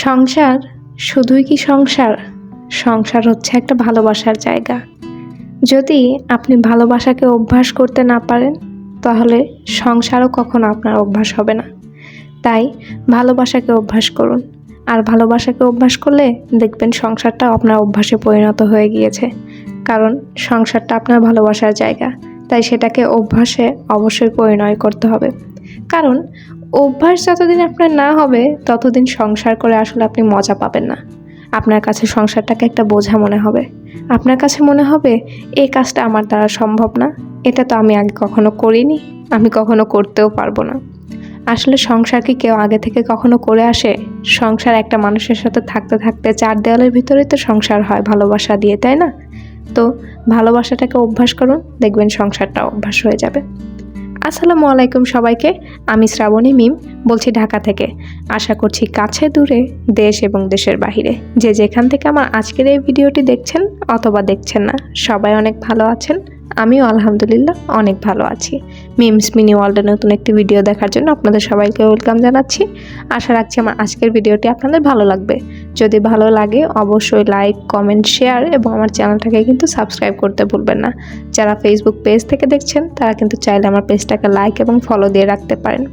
সংসার? শুধুই কি সংসার? সংসার হচ্ছে একটা ভালোবাসার জায়গা। যদি আপনি ভালোবাসাকে অভ্যাস করতে না পারেন, তাহলে সংসারও কখনো আপনার অভ্যাস হবে না। তাই ভালোবাসাকে অভ্যাস করুন। আর ভালোবাসাকে অভ্যাস করলে দেখবেন সংসারটা আপনার অভ্যাসে পরিণত হয়ে গিয়েছে। কারণ সংসারটা আপনার ভালোবাসার জায়গা। তাই সেটাকে অভ্যাসে অবশ্যই পরিণয় করতে হবে। কারণ অভ্যাস যতদিন আপনার না হবে, ততদিন সংসার করে আসলে আপনি মজা পাবেন না। আপনার কাছে সংসারটাকে একটা বোঝা মনে হবে। আপনার কাছে মনে হবে, এই কাজটা আমার দ্বারা সম্ভব না। এটা তো আমি আগে কখনো করিনি। আমি কখনো করতেও পারব না। আসলে সংসার কি কেউ আগে থেকে কখনো করে আসে? সংসার একটা মানুষের সাথে থাকতে থাকতে চার দেওয়ালের ভিতরেই তো সংসার হয়, ভালোবাসা দিয়ে, তাই না? তো ভালোবাসাটাকে অভ্যাস করুন, দেখবেন সংসারটা অভ্যাস হয়ে যাবে। আসসালামু আলাইকুম সবাইকে, আমি শ্রাবণী মিম বলছি ঢাকা থেকে। আশা করছি কাছে, দূরে, দেশ এবং দেশের বাহিরে। যে যেখান থেকে আমার আজকের এই ভিডিওটি দেখছেন অথবা দেখছেন না, সবাই অনেক ভালো আছেন, আমিও আলহামদুলিল্লাহ অনেক ভালো আছি। মিমস মিনি ওয়ার্ল্ডের নতুন একটি ভিডিও দেখার জন্য আপনাদের সবাইকে ওয়েলকাম জানাচ্ছি। আশা রাখছি আমার আজকের ভিডিওটি আপনাদের ভালো লাগবে। যদি ভালো লাগে, অবশ্যই লাইক কমেন্ট শেয়ার এবং আমার চ্যানেলটাকে কিন্তু সাবস্ক্রাইব করতে ভুলবেন না। যারা ফেসবুক পেজ থেকে দেখছেন, তারা কিন্তু চাইলে আমার পেজটাকে লাইক এবং ফলো দিয়ে রাখতে পারেন।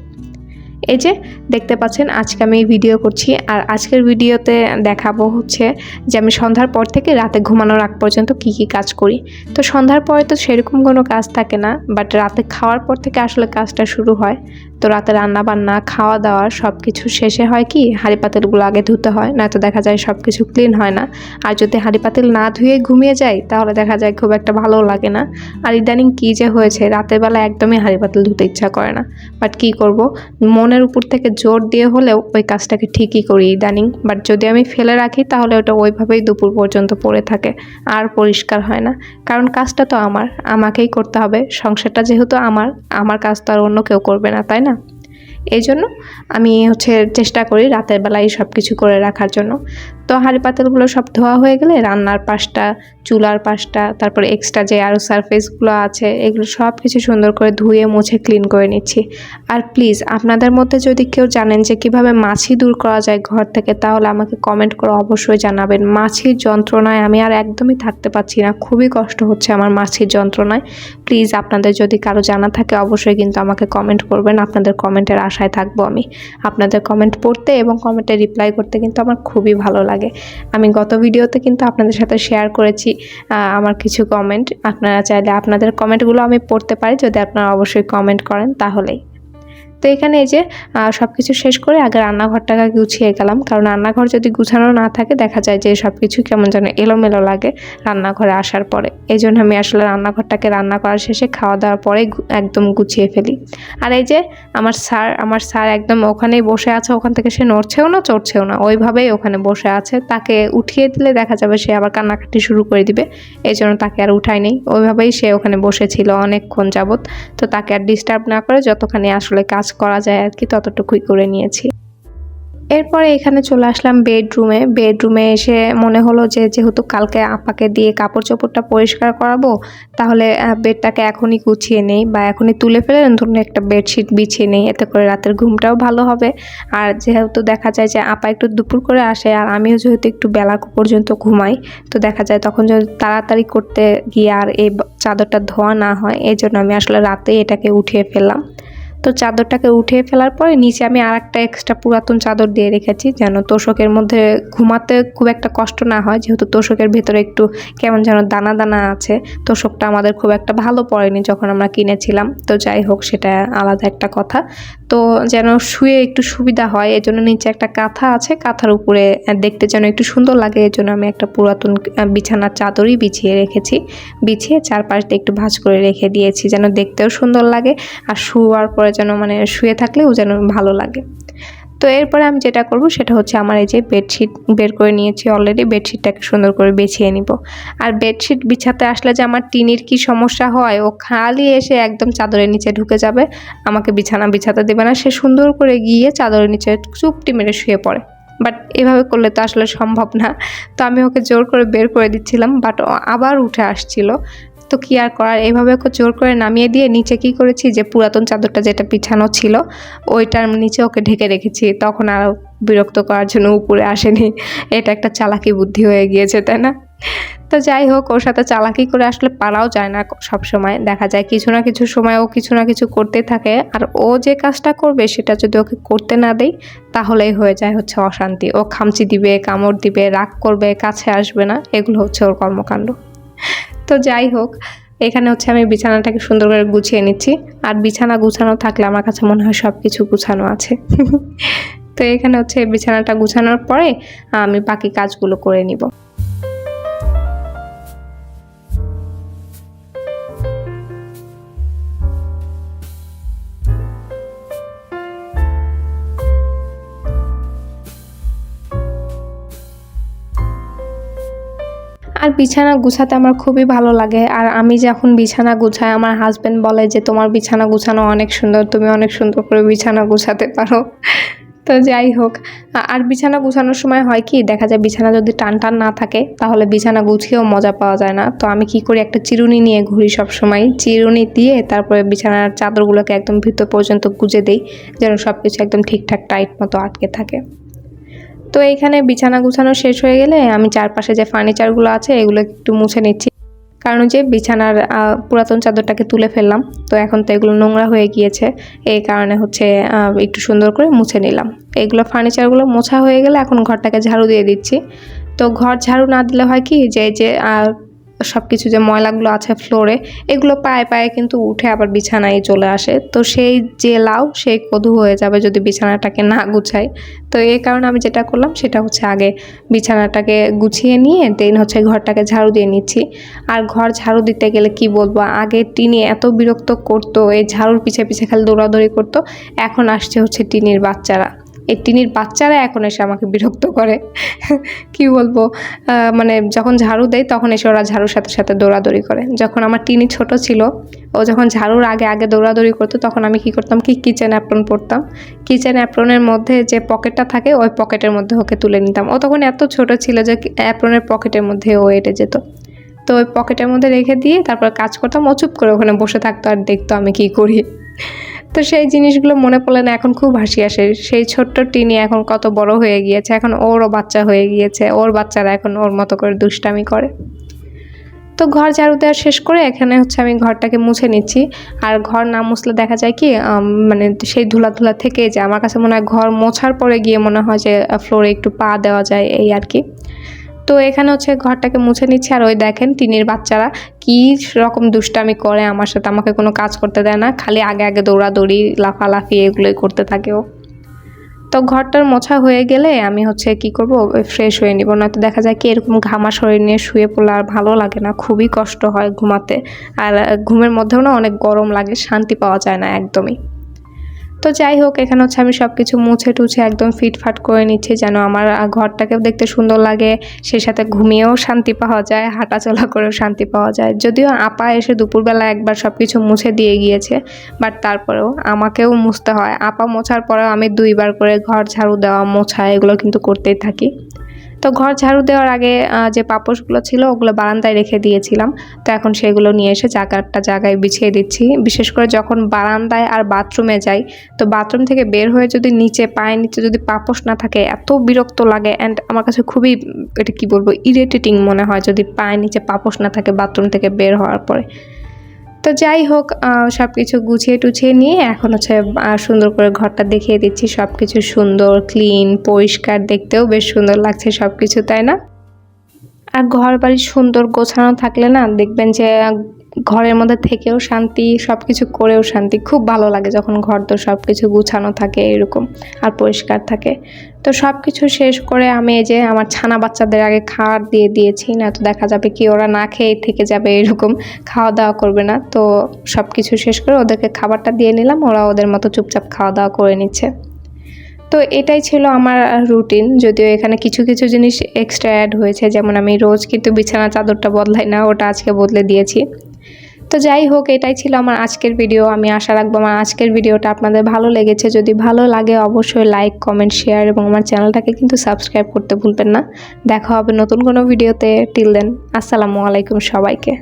এই যে, দেখতে পাচ্ছেন আজকে আমি ভিডিও করছি। আর আজকের ভিডিওতে দেখাবো হচ্ছে যে আমি সন্ধ্যার পর থেকে রাতে ঘুমানোর আগ পর্যন্ত কি কি কাজ করি। তো সন্ধ্যার পরে তো সেরকম কোনো কাজ থাকে না বাট রাতে খাওয়ার পর থেকে আসলে কাজটা শুরু হয়। তো রাতে রান্না বান্না খাওয়া দাওয়া সব কিছু শেষে হয় কি হাঁড়ি পাতিলগুলো আগে ধুতে হয়, নয়তো দেখা যায় সব কিছু ক্লিন হয় না। আর যদি হাঁড়ি পাতিল না ধুয়ে ঘুমিয়ে যায় তাহলে দেখা যায় খুব একটা ভালো লাগে না। আর ইদানিং কী যে হয়েছে, রাতের বেলা একদমই হাঁড়ি পাতিল ধুতে ইচ্ছা করে না। বাট কী করব, মনের উপর থেকে জোর দিয়ে হলেও ওই কাজটাকে ঠিকই করি ইদানিং। বাট যদি আমি ফেলে রাখি, তাহলে ওটা ওইভাবেই দুপুর পর্যন্ত পড়ে থাকে, আর পরিষ্কার হয় না। কারণ কাজটা তো আমার, আমাকেই করতে হবে। সংসারটা যেহেতু আমার আমার কাজ তো আর অন্য কেউ করবে না, তাই না? এই জন্য আমি হচ্ছে চেষ্টা করি রাতের বেলায় সব কিছু করে রাখার জন্য। তো হাঁড়ি পাতিলগুলো সব ধোয়া হয়ে গেলে রান্নার পাশটা চুলার পাশটা, তারপরে এক্সট্রা যে আরও সারফেসগুলো আছে, এগুলো সব কিছু সুন্দর করে ধুয়ে মুছে ক্লিন করে নিচ্ছি। আর প্লিজ আপনাদের মধ্যে যদি কেউ জানেন যে কীভাবে মাছি দূর করা যায় ঘর থেকে, তাহলে আমাকে কমেন্ট করে অবশ্যই জানাবেন। মাছির যন্ত্রণায় আমি আর একদমই থাকতে পারছি না, খুবই কষ্ট হচ্ছে আমার মাছির যন্ত্রণায়। প্লিজ আপনাদের যদি কারও জানা থাকে, অবশ্যই কিন্তু আমাকে কমেন্ট করবেন, আপনাদের কমেন্টের আশায় থাকব আমি। আপনাদের কমেন্ট পড়তে এবং কমেন্টে রিপ্লাই করতে কিন্তু আমার খুবই ভালো লাগে। লাগে আমি গত ভিডিওতে কিন্তু আপনাদের সাথে শেয়ার করেছি আমার কিছু কমেন্ট আপনারা চাইলে আপনাদের কমেন্টগুলো আমি পড়তে পারি। যদি আপনারা অবশ্যই কমেন্ট করেন, তাহলেই। তো এখানে এই যে সব কিছু শেষ করে আগে রান্নাঘরটাকে গুছিয়ে গেলাম। কারণ রান্নাঘর যদি গুছানো না থাকে, দেখা যায় যে সব কিছু কেমন যেন এলোমেলো লাগে রান্নাঘরে আসার পরে। এই জন্য আমি আসলে রান্নাঘরটাকে রান্না করার শেষে খাওয়া দাওয়ার পরে একদম গুছিয়ে ফেলি। আর এই যে, আমার স্যার আমার স্যার একদম ওখানেই বসে আছে। ওখান থেকে সে নড়ছেও না, চড়ছেও না। ওইভাবেই ওখানে বসে আছে। তাকে উঠিয়ে দিলে দেখা যাবে সে আবার কান্নাকাটি শুরু করে দিবে। এই জন্য তাকে আর উঠাই নেই। ওইভাবেই সে ওখানে বসেছিল অনেকক্ষণ যাবত তো তাকে আর ডিস্টার্ব না করে যতখানি আসলে কাজ করা যায় আর কি, ততটুকুই করে নিয়েছি। এরপরে এখানে চলে আসলাম বেডরুমে। বেডরুমে এসে মনে হলো যে, যেহেতু কালকে আপাকে দিয়ে কাপড় চোপড়টা পরিষ্কার করাবো, তাহলে বেডটাকে এখনই গুছিয়ে নেই বা এখনই তুলে ফেলে ধরুন একটা বেডশিট বিছিয়ে নেই, এতে করে রাতের ঘুমটাও ভালো হবে। আর যেহেতু দেখা যায় যে, আপা একটু দুপুর করে আসে আর আমিও যেহেতু একটু বেলা পর্যন্ত ঘুমাই, তো দেখা যায় তখন যদি তাড়াতাড়ি করতে গিয়ে আর এই চাদরটা ধোয়া না হয় এই জন্য আমি আসলে রাতে এটাকে উঠিয়ে ফেললাম। তো চাদরটাকে উঠিয়ে ফেলার পরে নিচে আমি আর একটা এক্সট্রা পুরাতন চাদর দিয়ে রেখেছি যেন তোষকের মধ্যে ঘুমাতে খুব একটা কষ্ট না হয়। যেহেতু তোষকের ভেতরে একটু কেমন যেন দানা দানা আছে, তোষকটা আমাদের খুব একটা ভালো পড়েনি যখন আমরা কিনেছিলাম। তো যাই হোক, সেটা আলাদা একটা কথা। তো যেন শুয়ে একটু সুবিধা হয় এই জন্য নিচে একটা কাঁথা আছে। কাঁথার উপরে দেখতে যেন একটু সুন্দর লাগে এই জন্য আমি একটা পুরাতন বিছানার চাদরই বিছিয়ে রেখেছি। বিছিয়ে চারপাশটা একটু ভাঁজ করে রেখে দিয়েছি যেন দেখতেও সুন্দর লাগে। আর শুয়ার পরে যেন মানে শুয়ে থাকলেও যেন ভালো লাগে। তো এরপরে আমি যেটা করব সেটা হচ্ছে আমার এই যে বেডশিট বের করে নিয়েছি অলরেডি বেডশিটটাকে সুন্দর করে বেছিয়ে নিব। আর বেডশিট বিছাতে আসলে যে আমার টিনির কি সমস্যা হয়, ও খালি এসে একদম চাদরের নিচে ঢুকে যাবে, আমাকে বিছানা বিছাতে দেবে না। সে সুন্দর করে গিয়ে চাদরের নিচে চুপটি মেরে শুয়ে পড়ে। বাট এভাবে করলে তো আসলে সম্ভব না। তো আমি ওকে জোর করে বের করে দিচ্ছিলাম, বাট আবার উঠে আসছিল। তো কি আর করার? এইভাবে ওকে জোর করে নামিয়ে দিয়ে নিচে কি করেছি? যে পুরাতন চাদরটা যেটা বিছানো ছিল, ওইটার নিচে ওকে ঢেকে রেখেছি। তখন আর বিরক্ত করার জন্য উপরে আসেনি। এটা একটা চালাকি বুদ্ধি হয়ে গিয়েছে, তাই না? তো যাই হোক, ওর সাথে চালাকি করে আসলে পারাও যায় না সব সময় দেখা যায় কিছু না কিছু সময় ও কিছু না কিছু করতে থাকে। আর ও যে কাজটা করবে, সেটা যদি ওকে করতে না দেয় তাহলেই হয়ে যায় হচ্ছে অশান্তি। ও খামচি দিবে, কামড় দিবে, রাগ করবে, কাছে আসবে না। এগুলো হচ্ছে ওর কর্মকাণ্ড। তো যাই হোক, এখানে হচ্ছে আমি বিছানাটাকে সুন্দর করে গুছিয়ে নিচ্ছি। আর বিছানা গুছানো থাকলে আমার কাছে মনে হয় সব কিছু গুছানো আছে। তো এখানে হচ্ছে বিছানাটা গুছানোর পরে আমি বাকি কাজগুলো করে নিব। আর বিছানা গুছাতে আমার খুবই ভালো লাগে। আর আমি যখন বিছানা গুছাই, আমার হাজব্যান্ড বলে যে, তোমার বিছানা গুছানো অনেক সুন্দর, তুমি অনেক সুন্দর করে বিছানা গুছাতে পারো। তো যাই হোক আর বিছানা গুছানোর সময় হয় কি, দেখা যায় বিছানা যদি টান টান না থাকে, তাহলে বিছানা গুছিয়েও মজা পাওয়া যায় না। তো আমি কি করি, একটা চিরুনি নিয়ে ঘুরি সব সময় চিরুনি দিয়ে তারপরে বিছানার চাদরগুলোকে একদম ভিতর পর্যন্ত গুজে দিই, যেন সব কিছু একদম ঠিকঠাক টাইট মতো আটকে থাকে। তো এইখানে বিছানা গুছানো শেষ হয়ে গেলে আমি চারপাশে যে ফার্নিচারগুলো আছে, এগুলো একটু মুছে নিচ্ছি। কারণ যে বিছানার পুরাতন চাদরটাকে তুলে ফেললাম, তো এখন তো এগুলো নোংরা হয়ে গিয়েছে। এই কারণে হচ্ছে একটু সুন্দর করে মুছে নিলাম। এগুলো ফার্নিচারগুলো মোছা হয়ে গেলে এখন ঘরটাকে ঝাড়ু দিয়ে দিচ্ছি। তো ঘর ঝাড়ু না দিলে হয় কি, যে যে সব কিছু যে ময়লাগুলো আছে ফ্লোরে, এগুলো পায়ে পায়ে কিন্তু উঠে আবার বিছানায় চলে আসে। তো সেই যে লাউ, সেই কদু হয়ে যাবে যদি বিছানাটাকে না গুছাই। তো এই কারণে আমি যেটা করলাম, সেটা হচ্ছে আগে বিছানাটাকে গুছিয়ে নিয়ে, দেন হচ্ছে ঘরটাকে ঝাড়ু দিয়ে নিচ্ছি। আর ঘর ঝাড়ু দিতে গেলে কি বলব, আগে টিনি এত বিরক্ত করতো, এই ঝাড়ুর পিছে পিছে খালি দৌড়াদৌড়ি করতো, এখন আসছে হচ্ছে টিনির বাচ্চারা। এই টিনির বাচ্চারা এখন এসে আমাকে বিরক্ত করে। কি বলব? মানে যখন ঝাড়ু দেয় তখন এসে ওরা ঝাড়ুর সাথে সাথে দৌড়াদৌড়ি করে। যখন আমার টিনি ছোট ছিল, ও যখন ঝাড়ুর আগে আগে দৌড়াদৌড়ি করতো তখন আমি কি করতাম? কি কিচেন অ্যাপ্রন পরতাম। কিচেন অ্যাপ্রনের মধ্যে যে পকেটটা থাকে, ওই পকেটের মধ্যে ওকে তুলে নিতাম। ও তখন এত ছোট ছিল যে অ্যাপ্রনের পকেটের মধ্যে ও এটে যেত। তো ওই পকেটের মধ্যে রেখে দিয়ে তারপর কাজ করতাম। ও চুপ করে ওখানে বসে থাকতো আর দেখতো আমি কি করি। তো সেই জিনিসগুলো মনে পড়লে না, এখন খুব হাসি আসে। সেই ছোট্ট টিনি এখন কত বড় হয়ে গিয়েছে, এখন ওরও বাচ্চা হয়ে গিয়েছে, ওর বাচ্চারা এখন ওর মতো করে দুষ্টামি করে। তো ঘর ঝাড়ু দেওয়া শেষ করে এখানে হচ্ছে আমি ঘরটাকে মুছে নিচ্ছি। আর ঘর না মুছলে দেখা যায় কি মানে সেই ধুলা ধুলা থেকে যায় আমার কাছে মনে হয় ঘর মোছার পরে গিয়ে মনে হয় যে ফ্লোরে একটু পা দেওয়া যায়, এই আর কি। তো এখানে হচ্ছে ঘরটাকে মুছে নিচ্ছে। আর ওই দেখেন টিনের বাচ্চারা কী রকম দুষ্টামি করে আমার সাথে। আমাকে কোনো কাজ করতে দেয় না। খালি আগে আগে দৌড়াদৌড়ি, লাফালাফি এগুলোই করতে থাকে ও। তো ঘরটার মোছা হয়ে গেলে আমি হচ্ছে কি করব? ফ্রেশ হয়ে নিব। নয়তো দেখা যায় কি এরকম ঘামা শরীর নিয়ে শুয়ে পড়লে আর ভালো লাগে না। খুবই কষ্ট হয় ঘুমাতে। আর ঘুমের মধ্যেও না অনেক গরম লাগে, শান্তি পাওয়া যায় না একদমই। তো যাই হোক, এখানে হচ্ছে আমি সব কিছু মুছে টুছে একদম ফিটফাট করে নিচ্ছি যেন আমার ঘরটাকেও দেখতে সুন্দর লাগে। সেই সাথে ঘুমিয়েও শান্তি পাওয়া যায়, হাঁটাচলা করেও শান্তি পাওয়া যায়। যদিও আপা এসে দুপুরবেলা একবার সব কিছু মুছে দিয়ে গিয়েছে, বাট তারপরেও আমাকেও মুছতে হয়। আপা মোছার পরেও আমি দুইবার করে ঘর ঝাড়ু দেওয়া, মোছা, এগুলো কিন্তু করতেই থাকি। তো ঘর ঝাড়ু দেওয়ার আগে যে পাপোশগুলো ছিল ওগুলো বারান্দায় রেখে দিয়েছিলাম। তো এখন সেগুলো নিয়ে এসে জায়গাটা জায়গায় বিছিয়ে দিচ্ছি। বিশেষ করে যখন বারান্দায় আর বাথরুমে যাই, তো বাথরুম থেকে বের হয়ে যদি নিচে, পায়ের নিচে যদি পাপোশ না থাকে, এত বিরক্ত লাগে অ্যান্ড আমার কাছে খুবই, এটা কি বলব ইরিটেটিং মনে হয় যদি পায়ের নিচে পাপোশ না থাকে বাথরুম থেকে বের হওয়ার পরে। তো যাই হোক সব কিছু গুছিয়ে টুছিয়ে নিয়ে এখন হচ্ছে সুন্দর করে ঘরটা দেখিয়ে দিচ্ছি। সব কিছু সুন্দর ক্লিন পরিষ্কার, দেখতেও বেশ সুন্দর লাগছে সব কিছু তাই না? আর ঘর বাড়ি সুন্দর গোছানো থাকলে না দেখবেন যে ঘরের মধ্যে থেকেও শান্তি সব কিছু করেও শান্তি। খুব ভালো লাগে যখন ঘর তো সব কিছু গুছানো থাকে এরকম আর পরিষ্কার থাকে। তো সব কিছু শেষ করে আমি এই যে আমার ছানা বাচ্চাদের আগে খাবার দিয়ে দিয়েছি, না তো দেখা যাবে কি ওরা না খেয়ে থেকে যাবে এরকম খাওয়া দাওয়া করবে না। তো সব কিছু শেষ করে ওদেরকে খাবারটা দিয়ে নিলাম, ওরা ওদের মতো চুপচাপ খাওয়া দাওয়া করে নিচ্ছে। তো এটাই ছিল আমার রুটিন, যদিও এখানে কিছু কিছু জিনিস এক্সট্রা অ্যাড হয়েছে। যেমন আমি রোজ কিন্তু বিছানা চাদরটা বদলাই না, ওটা আজকে বদলে দিয়েছি। তো যাই হোক, এটাই ছিল আমার আজকের ভিডিও আমি আশা রাখব আমার আজকের ভিডিওটা আপনাদের ভালো লেগেছে। যদি ভালো লাগে, অবশ্যই লাইক কমেন্ট শেয়ার এবং আমার চ্যানেলটাকে কিন্তু সাবস্ক্রাইব করতে ভুলবেন না। দেখা হবে নতুন কোনো ভিডিওতে টিল দেন আসসালামু আলাইকুম সবাইকে।